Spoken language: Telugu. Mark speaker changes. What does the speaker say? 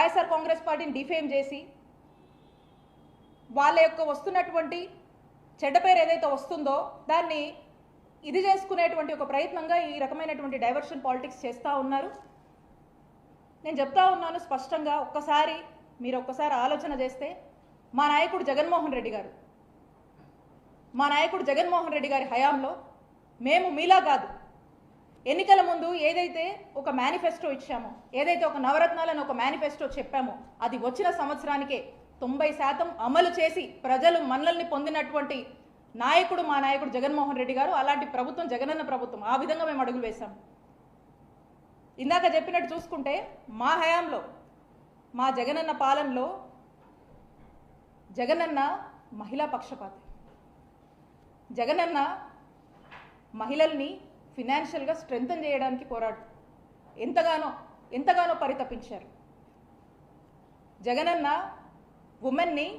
Speaker 1: వైఎస్ఆర్ కాంగ్రెస్ పార్టీని డిఫేమ్ చేసి వాళ్ళ యొక్క వస్తున్నటువంటి చెడ్డ పేరు ఏదైతే వస్తుందో దాన్ని ఇది చేసుకునేటువంటి ఒక ప్రయత్నంగా ఈ రకమైనటువంటి డైవర్షన్ పాలిటిక్స్ చేస్తూ ఉన్నారు. నేను చెప్తా ఉన్నాను స్పష్టంగా ఒక్కసారి మీరు ఒక్కసారి ఆలోచన చేస్తే మా నాయకుడు జగన్మోహన్ రెడ్డి గారు మా నాయకుడు జగన్మోహన్ రెడ్డి గారి హయాంలో మేము మీలా కాదు. ఎన్నికల ముందు ఏదైతే ఒక మేనిఫెస్టో ఇచ్చామో ఏదైతే ఒక నవరత్నాలను ఒక మేనిఫెస్టో చెప్పామో అది వచ్చిన సంవత్సరానికే తొంభై శాతం అమలు చేసి ప్రజలు మనల్ని పొందినటువంటి నాయకుడు మా నాయకుడు జగన్మోహన్ రెడ్డి గారు అలాంటి ప్రభుత్వం జగనన్న ప్రభుత్వం ఆ విధంగా మేము అడుగులు వేశాం. ఇందాక చెప్పినట్టు చూసుకుంటే మా హయాంలో మా జగనన్న పాలనలో జగనన్న మహిళా పక్షపాతి. జగనన్న మహిళల్ని ఫినాన్షియల్గా స్ట్రెంగ్తన్ చేయడానికి పోరాడు. ఎంతగానో ఎంతగానో పరితపించారు. జగనన్న ఉమెన్ని